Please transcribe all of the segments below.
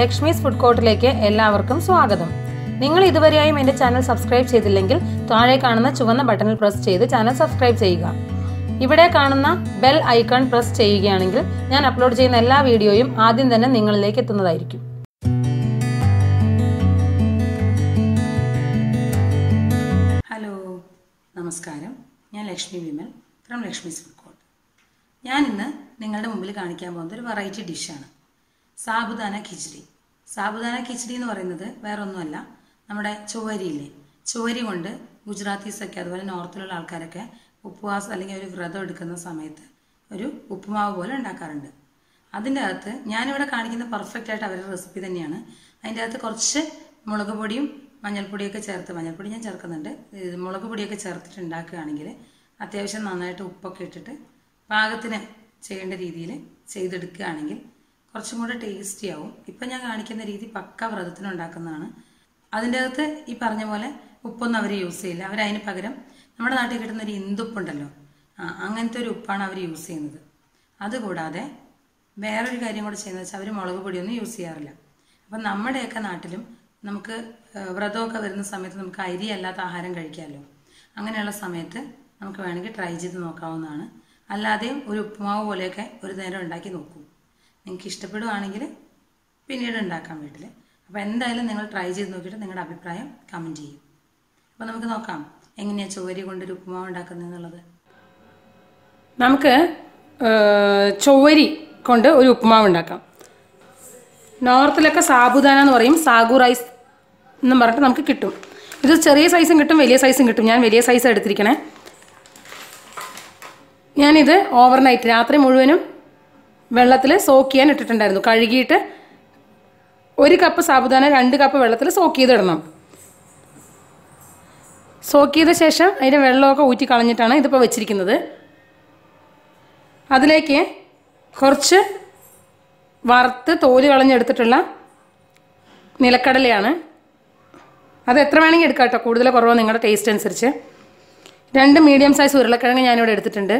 Lakshmi's food കോർട്ടിലേക്ക് എല്ലാവർക്കും സ്വാഗതം. നിങ്ങൾ ഇതുവരെയായും എന്റെ ചാനൽ സബ്സ്ക്രൈബ് ചെയ്തില്ലെങ്കിൽ താഴെ കാണുന്ന ചുവന്ന ബട്ടണിൽ പ്രസ് ചെയ്ത് ചാനൽ സബ്സ്ക്രൈബ് ചെയ്യുക. ഇവിടെ കാണുന്ന ബെൽ ഐക്കൺ പ്രസ് ചെയ്യുകയാണെങ്കിൽ ഞാൻ അപ്ലോഡ് ചെയ്യുന്ന എല്ലാ വീഡിയോയും ആദ്യം തന്നെ നിങ്ങളിലേക്ക് എത്തുന്നതായിരിക്കും. ഹലോ നമസ്കാരം. ഞാൻ Lakshmi Vimal from Lakshmi's food court. ഞാൻ ഇന്ന് നിങ്ങളുടെ മുമ്പിൽ കാണിക്കാൻ പോകുന്ന ഒരു വെറൈറ്റി ഡിഷാണ് സാബുദാന കിച്ചടി സാബുദാന കിച്ചടി എന്ന് പറയുന്നത് വേറെ ഒന്നുമല്ല നമ്മുടെ ചോരിയില്ലേ ചോരി കൊണ്ട് ഗുജറാത്തീസൊക്കെ അതുപോലെ നോർത്തിലുള്ള ആൾക്കാരൊക്കെ ഉപവാസം അല്ലെങ്കിൽ ഒരു വ്രതം എടുക്കുന്ന സമയത്ത് ഒരു ഉപ്പുമാവ് പോലെ ഉണ്ടാക്കാറുണ്ട്. അതിന്റെ അകത്ത് ഞാനിവിടെ കാണിക്കുന്ന പെർഫെക്റ്റ് ആയിട്ട് അവരുടെ റെസിപ്പി തന്നെയാണ്. അതിന്റെ അകത്ത് കുറച്ച് മുളക് പൊടിയും മഞ്ഞൾപ്പൊടിയൊക്കെ ചേർത്ത് മഞ്ഞൾപ്പൊടി ഞാൻ ചേർക്കുന്നുണ്ട്. മുളക് പൊടിയൊക്കെ ചേർത്തിട്ട് ഉണ്ടാക്കുകയാണെങ്കിൽ അത്യാവശ്യം നന്നായിട്ട് ഉപ്പൊക്കെ ഇട്ടിട്ട് പാകത്തിന് ചെയ്യേണ്ട രീതിയിൽ ചെയ്തെടുക്കുകയാണെങ്കിൽ കുറച്ചും കൂടെ ടേസ്റ്റി ആവും. ഇപ്പം ഞാൻ കാണിക്കുന്ന രീതി പക്ക വ്രതത്തിന് ഉണ്ടാക്കുന്നതാണ് അതിന്റെ അകത്ത് ഈ പറഞ്ഞ പോലെ ഉപ്പൊന്നും അവർ യൂസ് ചെയ്യില്ല. അവർ അതിന് പകരം നമ്മുടെ നാട്ടിൽ കിട്ടുന്ന ഒരു ഇന്ദുപ്പുണ്ടല്ലോ ആ അങ്ങനത്തെ ഒരു ഉപ്പാണ് അവർ യൂസ് ചെയ്യുന്നത്. അതുകൂടാതെ വേറൊരു കാര്യം കൂടെ ചെയ്യുന്നത് വെച്ചാൽ അവർ മുളക് പൊടിയൊന്നും യൂസ് ചെയ്യാറില്ല. അപ്പം നമ്മുടെയൊക്കെ നാട്ടിലും നമുക്ക് വ്രതമൊക്കെ വരുന്ന സമയത്ത് നമുക്ക് അരി അല്ലാത്ത ആഹാരം കഴിക്കാമല്ലോ. അങ്ങനെയുള്ള സമയത്ത് നമുക്ക് വേണമെങ്കിൽ ട്രൈ ചെയ്ത് നോക്കാവുന്നതാണ്. അല്ലാതെയും ഒരു ഉപ്പുമാവ് പോലെയൊക്കെ ഒരു നേരം ഉണ്ടാക്കി നോക്കൂ. നിങ്ങൾക്ക് ഇഷ്ടപ്പെടുവാണെങ്കിൽ പിന്നീട് ഉണ്ടാക്കാം വീട്ടിൽ അപ്പോൾ എന്തായാലും നിങ്ങൾ ട്രൈ ചെയ്ത് നോക്കിയിട്ട് നിങ്ങളുടെ അഭിപ്രായം കമന്റ് ചെയ്യും. അപ്പോൾ നമുക്ക് നോക്കാം എങ്ങനെയാണ് കൊണ്ട് കൊണ്ടൊരു ഉപ്പുമാവ് ഉണ്ടാക്കുന്നത് എന്നുള്ളത്? നമുക്ക് ചൊവ്വരി കൊണ്ട് ഒരു ഉപ്പുമാവ് ഉണ്ടാക്കാം. നോർത്തിലൊക്കെ സാബുദാന എന്ന് പറയും സാഗു റൈസ് എന്നും പറഞ്ഞിട്ട് നമുക്ക് കിട്ടും. ഇത് ചെറിയ സൈസും കിട്ടും വലിയ സൈസും കിട്ടും. ഞാൻ വലിയ സൈസ് എടുത്തിരിക്കണേ. ഞാനിത് ഓവർനൈറ്റ് രാത്രി മുഴുവനും വെള്ളത്തിൽ സോക്ക് ചെയ്യാൻ ഇട്ടിട്ടുണ്ടായിരുന്നു. കഴുകിയിട്ട് ഒരു കപ്പ് സാബുദാന രണ്ട് കപ്പ് വെള്ളത്തിൽ സോക്ക് ചെയ്തിടണം സോക്ക് ചെയ്ത ശേഷം അതിന്റെ വെള്ളമൊക്കെ ഊറ്റി കളഞ്ഞിട്ടാണ് ഇതിപ്പോൾ വെച്ചിരിക്കുന്നത്. അതിലേക്ക് കുറച്ച് വറുത്ത് തോൽ കളഞ്ഞെടുത്തിട്ടുള്ള നിലക്കടലയാണ്. അത് എത്ര വേണമെങ്കിൽ എടുക്കാം കേട്ടോ. കൂടുതൽ കുറവോ നിങ്ങളുടെ ടേസ്റ്റ് അനുസരിച്ച്. രണ്ട് മീഡിയം സൈസ് ഉരുളക്കിഴങ്ങ് ഞാനിവിടെ എടുത്തിട്ടുണ്ട്.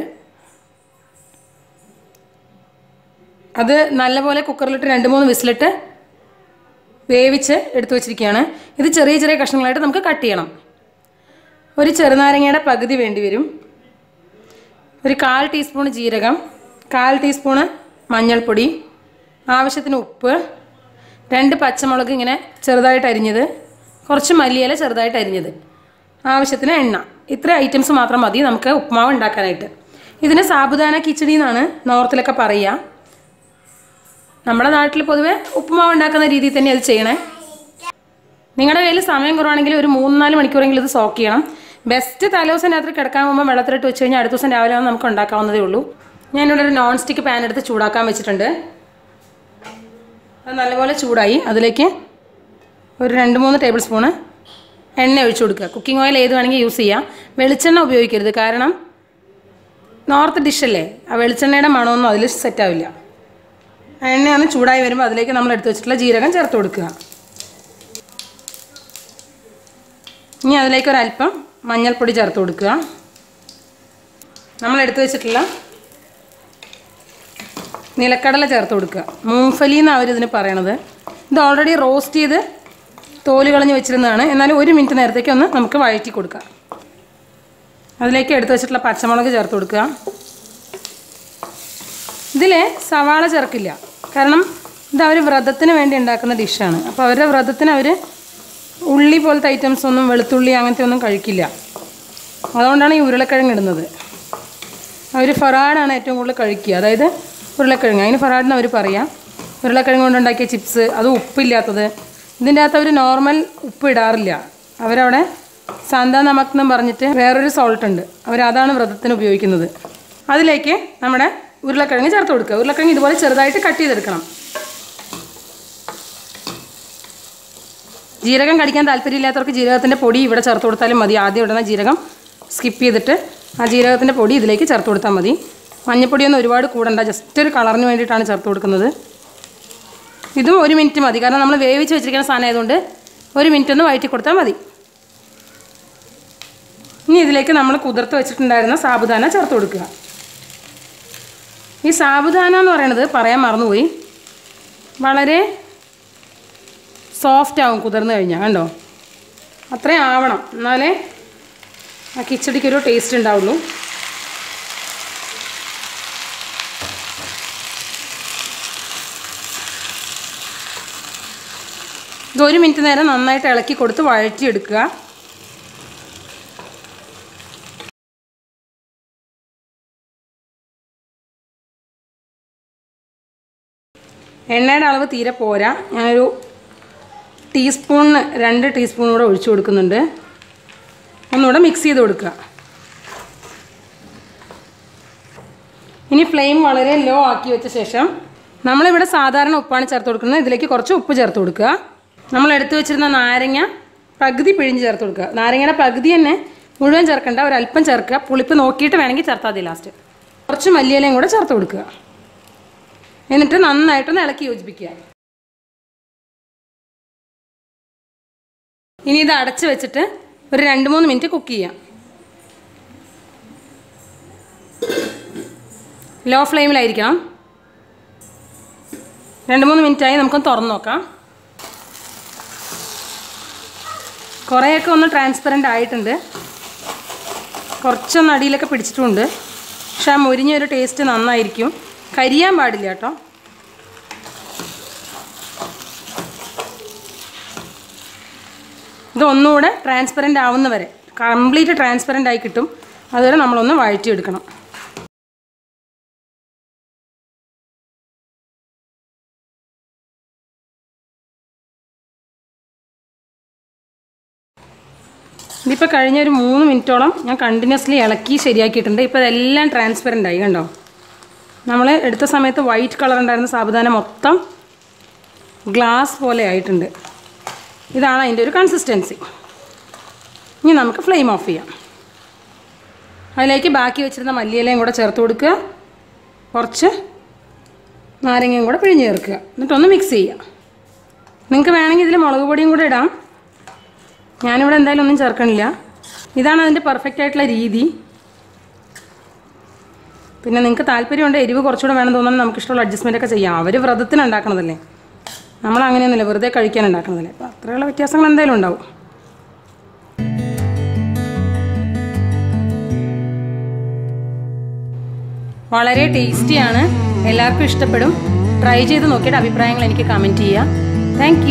അത് നല്ലപോലെ കുക്കറിലിട്ട് രണ്ട് മൂന്ന് വിസിലിട്ട് വേവിച്ച് എടുത്തു വെച്ചിരിക്കുകയാണ്. ഇത് ചെറിയ ചെറിയ കഷ്ണങ്ങളായിട്ട് നമുക്ക് കട്ട് ചെയ്യണം. ഒരു ചെറുനാരങ്ങയുടെ പകുതി വേണ്ടി വരും. ഒരു കാൽ ടീസ്പൂൺ ജീരകം കാൽ ടീസ്പൂണ് മഞ്ഞൾപ്പൊടി ആവശ്യത്തിന് ഉപ്പ് രണ്ട് പച്ചമുളക് ഇങ്ങനെ ചെറുതായിട്ട് അരിഞ്ഞത് കുറച്ച് മല്ലിയില ചെറുതായിട്ട് അരിഞ്ഞത് ആവശ്യത്തിന് എണ്ണ. ഇത്ര ഐറ്റംസ് മാത്രം മതി നമുക്ക് ഉപ്മാവ് ഉണ്ടാക്കാനായിട്ട്. ഇതിന് സാബുദാന കിച്ചടി എന്നാണ് നോർത്തിലൊക്കെ പറയുക. നമ്മുടെ നാട്ടിൽ പൊതുവെ ഉപ്പുമാവ് ഉണ്ടാക്കുന്ന രീതിയിൽ തന്നെ അത് ചെയ്യണേ. നിങ്ങളുടെ കയ്യിൽ സമയം കുറവാണെങ്കിൽ ഒരു മൂന്ന് നാല് മണിക്കൂറെങ്കിലും ഇത് സോക്ക് ചെയ്യണം. ബെസ്റ്റ് തലേദിവസം രാത്രി കിടക്കാൻ പോകുമ്പോൾ വെള്ളത്തിലിട്ട് വെച്ച് കഴിഞ്ഞാൽ അടുത്ത ദിവസം രാവിലെ നമുക്ക് ഉണ്ടാക്കാവുന്നതേ ഉള്ളൂ. ഞാനിവിടെ ഒരു നോൺ സ്റ്റിക്ക് പാൻ എടുത്ത് ചൂടാക്കാൻ വെച്ചിട്ടുണ്ട്. അത് നല്ലപോലെ ചൂടായി. അതിലേക്ക് ഒരു രണ്ട് മൂന്ന് ടേബിൾ സ്പൂണ് എണ്ണ ഒഴിച്ചു കൊടുക്കുക. കുക്കിംഗ് ഓയിൽ ഏത് വേണമെങ്കിൽ യൂസ് ചെയ്യാം. വെളിച്ചെണ്ണ ഉപയോഗിക്കരുത്. കാരണം നോർത്ത് ഡിഷല്ലേ ആ വെളിച്ചെണ്ണയുടെ മണമൊന്നും അതിൽ സെറ്റാവില്ല ആ എണ്ണ ഒന്ന് ചൂടായി വരുമ്പോൾ അതിലേക്ക് നമ്മൾ എടുത്തു വെച്ചിട്ടുള്ള ജീരകം ചേർത്ത് കൊടുക്കുക. ഇനി അതിലേക്ക് ഒരല്പം മഞ്ഞൾപ്പൊടി ചേർത്ത് കൊടുക്കുക. നമ്മൾ എടുത്തു വെച്ചിട്ടുള്ള നിലക്കടല ചേർത്ത് കൊടുക്കുക. മൂഫലി എന്നാണ് അവരിതിന് പറയണത്. ഇത് ഓൾറെഡി റോസ്റ്റ് ചെയ്ത് തോൽ കളഞ്ഞ് വെച്ചിരുന്നതാണ്. എന്നാലും ഒരു മിനിറ്റ് നേരത്തേക്ക് ഒന്ന് നമുക്ക് വഴറ്റി കൊടുക്കാം. അതിലേക്ക് എടുത്തു വെച്ചിട്ടുള്ള പച്ചമുളക് ചേർത്ത് കൊടുക്കുക. ഇതിൽ സവാള ചേർക്കില്ല. കാരണം ഇത് അവർ വ്രതത്തിന് വേണ്ടി ഉണ്ടാക്കുന്ന ഡിഷാണ്. അപ്പോൾ അവരുടെ വ്രതത്തിന് അവർ ഉള്ളി പോലത്തെ ഐറ്റംസ് ഒന്നും വെളുത്തുള്ളി അങ്ങനത്തെ ഒന്നും കഴിക്കില്ല. അതുകൊണ്ടാണ് ഈ ഉരുളക്കിഴങ്ങ് ഇടുന്നത്. അവർ ഫറാഡാണ് ഏറ്റവും കൂടുതൽ കഴിക്കുക. അതായത് ഉരുളക്കിഴങ്ങ്. അതിന് ഫറാഡിന് അവർ പറയാം ഉരുളക്കിഴങ്ങ് കൊണ്ടുണ്ടാക്കിയ ചിപ്സ് അത് ഉപ്പില്ലാത്തത്. ഇതിന്റെ അകത്ത് അവർ നോർമൽ ഉപ്പ് ഇടാറില്ല. അവരവിടെ സാന്താ നമക്ക് എന്നും പറഞ്ഞിട്ട് വേറൊരു സോൾട്ട് ഉണ്ട്. അവരതാണ് വ്രതത്തിന് ഉപയോഗിക്കുന്നത്. അതിലേക്ക് നമ്മുടെ ഉരുളക്കിഴങ്ങ് ചേർത്ത് കൊടുക്കുക. ഉരുളക്കിഴങ്ങ് ഇതുപോലെ ചെറുതായിട്ട് കട്ട് ചെയ്തെടുക്കണം. ജീരകം കടിക്കാൻ താല്പര്യമില്ലാത്തവർക്ക് ജീരകത്തിന്റെ പൊടി ഇവിടെ ചേർത്ത് കൊടുത്താലും മതി. ആദ്യം ഇടുന്ന ജീരകം സ്കിപ്പ് ചെയ്തിട്ട് ആ ജീരകത്തിന്റെ പൊടി ഇതിലേക്ക് ചേർത്ത് കൊടുത്താൽ മതി. മഞ്ഞപ്പൊടിയൊന്നും ഒരുപാട് കൂടണ്ട. ജസ്റ്റ് ഒരു കളറിന് വേണ്ടിയിട്ടാണ് ചേർത്ത് കൊടുക്കുന്നത്. ഇതും ഒരു മിനിറ്റ് മതി. കാരണം നമ്മൾ വേവിച്ച് വെച്ചിരിക്കുന്ന സാധനം ആയതുകൊണ്ട് ഒരു മിനിറ്റ് ഒന്ന് വഴറ്റി കൊടുത്താൽ മതി. ഇനി ഇതിലേക്ക് നമ്മൾ കുതിർത്ത് വെച്ചിട്ടുണ്ടായിരുന്ന സാബുദാന ചേർത്ത് കൊടുക്കുക. ഈ സാബുദാന എന്ന് പറയണത് പറയാൻ മറന്നുപോയി. വളരെ സോഫ്റ്റ് ആവും കുതിർന്ന് കഴിഞ്ഞാൽ കണ്ടോ? അത്രയും ആവണം. എന്നാലേ ആ കിച്ചടിക്കൊരു ടേസ്റ്റ് ഉണ്ടാവുള്ളൂ. ഇത് ഒരു മിനിറ്റ് നേരം നന്നായിട്ട് ഇളക്കി കൊടുത്ത് വഴറ്റിയെടുക്കുക. എണ്ണയുടെ അളവ് തീരെ പോരാ. ഞാനൊരു ടീസ്പൂണിന് രണ്ട് ടീസ്പൂൺ കൂടെ ഒഴിച്ചു കൊടുക്കുന്നുണ്ട്. ഒന്നുകൂടെ മിക്സ് ചെയ്ത് കൊടുക്കുക. ഇനി ഫ്ലെയിം വളരെ ലോ ആക്കി വെച്ച ശേഷം നമ്മളിവിടെ സാധാരണ ഉപ്പാണ് ചേർത്ത് കൊടുക്കുന്നത്. ഇതിലേക്ക് കുറച്ച് ഉപ്പ് ചേർത്ത് കൊടുക്കുക. നമ്മൾ എടുത്തു വെച്ചിരുന്ന നാരങ്ങ പകുതി പിഴിഞ്ഞ് ചേർത്ത് കൊടുക്കുക. നാരങ്ങയുടെ പകുതി തന്നെ മുഴുവൻ ചേർക്കേണ്ട ഒരല്പം ചേർക്കുക. പുളിപ്പ് നോക്കിയിട്ട് വേണമെങ്കിൽ ചേർത്താൽ മതി ലാസ്റ്റ് കുറച്ച് മല്ലിയിലയും കൂടെ ചേർത്ത് കൊടുക്കുക. എന്നിട്ട് നന്നായിട്ടൊന്ന് ഇളക്കി യോജിപ്പിക്കുക. ഇനി ഇത് അടച്ച് വെച്ചിട്ട് ഒരു രണ്ട് മൂന്ന് മിനിറ്റ് കുക്ക് ചെയ്യാം. ലോ ഫ്ലെയിമിലായിരിക്കണം. രണ്ട് മൂന്ന് മിനിറ്റായി നമുക്കൊന്ന് തുറന്നു നോക്കാം. കുറേയൊക്കെ ഒന്ന് ട്രാൻസ്പെറന്റ് ആയിട്ടുണ്ട്. കുറച്ചൊന്ന് അടിയിലൊക്കെ പിടിച്ചിട്ടുമുണ്ട്. പക്ഷെ ആ മുരിഞ്ഞൊരു ടേസ്റ്റ് നന്നായിരിക്കും. കരിയാൻ പാടില്ല കേട്ടോ. ഇതൊന്നുകൂടെ ട്രാൻസ്പെറന്റ് ആവുന്ന വരെ കംപ്ലീറ്റ് ട്രാൻസ്പെറന്റ് ആയി കിട്ടും. അതുവരെ നമ്മളൊന്ന് വഴറ്റിയെടുക്കണം. ഇതിപ്പോൾ കഴിഞ്ഞ ഒരു മൂന്ന് മിനിറ്റോളം ഞാൻ കണ്ടിന്യൂസ്ലി ഇളക്കി ശരിയാക്കിയിട്ടുണ്ട്. ഇപ്പോൾ ഇതെല്ലാം ട്രാൻസ്പെറന്റ് ആയി കണ്ടോ? നമ്മൾ എടുത്ത സമയത്ത് വൈറ്റ് കളർ ഉണ്ടായിരുന്ന സാബുദാന മൊത്തം ഗ്ലാസ് പോലെ ആയിട്ടുണ്ട്. ഇതാണ് അതിന്റെ ഒരു കൺസിസ്റ്റൻസി ഇനി നമുക്ക് ഫ്ലെയിം ഓഫ് ചെയ്യാം. അതിലേക്ക് ബാക്കി വെച്ചിരുന്ന മല്ലിയിലയും കൂടെ ചേർത്ത് കൊടുക്കുക. കുറച്ച് നാരങ്ങയും കൂടെ പിഴിഞ്ഞ് ചേർക്കുക. എന്നിട്ടൊന്ന് മിക്സ് ചെയ്യുക നിങ്ങൾക്ക് വേണമെങ്കിൽ ഇതിൽ മുളക് പൊടിയും കൂടെ ഇടാം. ഞാനിവിടെ എന്തായാലും ഒന്നും ചേർക്കണില്ല. ഇതാണ് അതിന്റെ പെർഫെക്റ്റ് ആയിട്ടുള്ള രീതി. പിന്നെ നിങ്ങൾക്ക് താല്പര്യമുണ്ട് എരിവ് കുറച്ചുകൂടെ വേണം തോന്നുന്നത് നമുക്ക് ഇഷ്ടമുള്ള അഡ്ജസ്റ്റ്മെന്റ് ഒക്കെ ചെയ്യാം. അവർ വ്രതത്തിന് ഉണ്ടാക്കണതല്ലേ നമ്മൾ അങ്ങനെയൊന്നുമില്ല വെറുതെ കഴിക്കാൻ ഉണ്ടാക്കണതല്ലേ അപ്പോൾ അത്രയുള്ള വ്യത്യാസങ്ങൾ എന്തായാലും ഉണ്ടാവും. വളരെ ടേസ്റ്റിയാണ് എല്ലാവർക്കും ഇഷ്ടപ്പെടും. ട്രൈ ചെയ്ത് നോക്കിയിട്ട് അഭിപ്രായങ്ങൾ എനിക്ക് കമന്റ് ചെയ്യുക. താങ്ക്